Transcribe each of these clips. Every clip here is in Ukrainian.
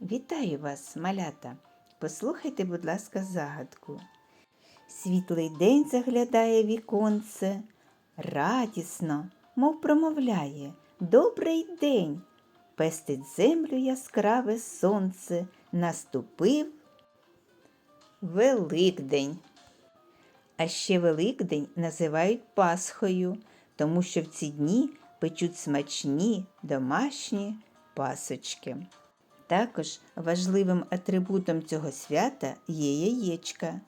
Вітаю вас, малята. Послухайте, будь ласка, загадку. Світлий день заглядає віконце, радісно, мов промовляє Добрий день. Пестить землю яскраве сонце, наступив Великдень. А ще Великдень називають Пасхою, тому що в ці дні печуть смачні домашні пасочки. Також важливим атрибутом цього свята є яєчка,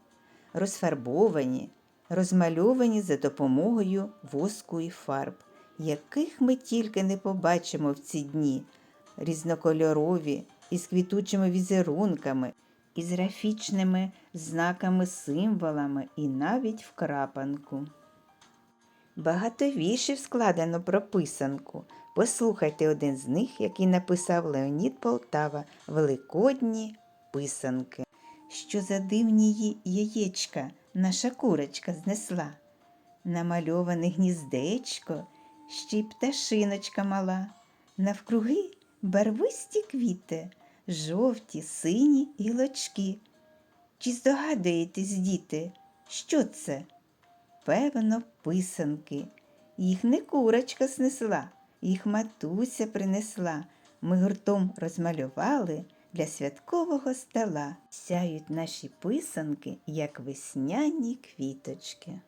розфарбовані, розмальовані за допомогою воску і фарб, яких ми тільки не побачимо в ці дні, різнокольорові, із квітучими візерунками, із графічними знаками, символами і навіть в крапанку. Багато віршів складено про писанку. Послухайте один з них, який написав Леонід Полтава Великодні писанки. Що за дивні яєчка наша курочка знесла. Намальоване гніздечко, ще й пташиночка мала. Навкруги барвисті квіти, жовті, сині гілочки. Чи здогадуєтесь, діти, що це? Певно, писанки. Їх не курочка снесла, їх матуся принесла. Ми гуртом розмалювали для святкового стола. Сяють наші писанки, як весняні квіточки.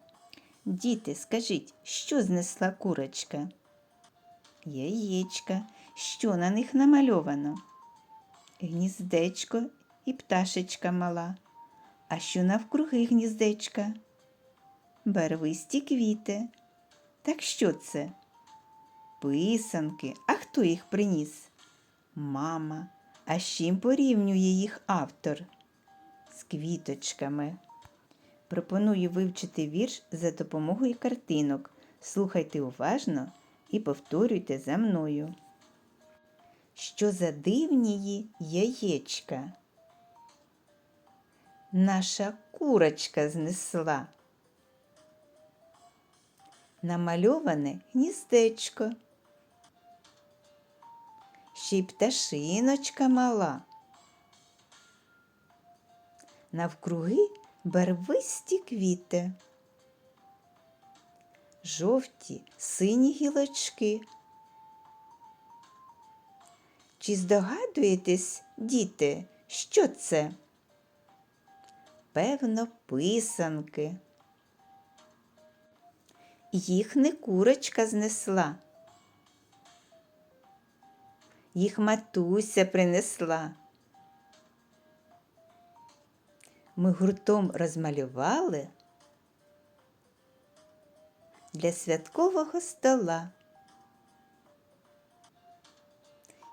Діти, скажіть, що знесла курочка? Яєчка. Що на них намальовано? Гніздечко і пташечка мала. А що навкруги гніздечка? Барвисті квіти. Так що це? Писанки. А хто їх приніс? Мама. А з чим порівнює їх автор? З квіточками. Пропоную вивчити вірш за допомогою картинок. Слухайте уважно і повторюйте за мною. Що за дивнії яєчка? Наша курочка знесла намальоване гніздечко. Ще й пташиночка мала. Навкруги барвисті квіти, жовті сині гілочки. Чи здогадуєтесь, діти, що це? Певно, писанки. Їх не курочка знесла. Їх матуся принесла. Ми гуртом розмалювали для святкового стола.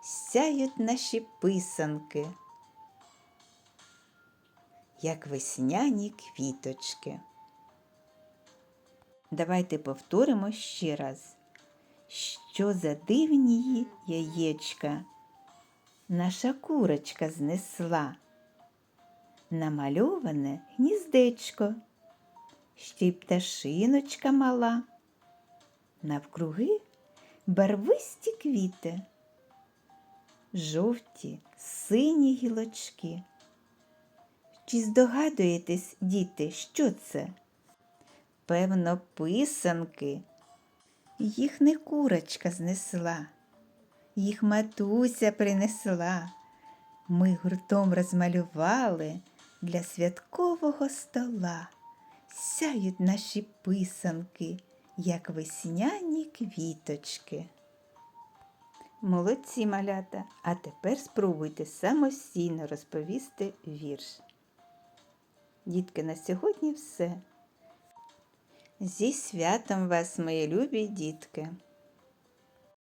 Сяють наші писанки, як весняні квіточки. Давайте повторимо ще раз. Що за дивні яєчка наша курочка знесла, намальоване гніздечко, ще й пташиночка мала, навкруги барвисті квіти, жовті сині гілочки. Чи здогадуєтесь, діти, що це? Певно, писанки. Їх не курочка знесла, їх матуся принесла. Ми гуртом розмалювали для святкового стола. Сяють наші писанки, як весняні квіточки. Молодці малята, а тепер спробуйте самостійно розповісти вірш. Дітки, на сьогодні все. Зі святом вас, мої любі дітки!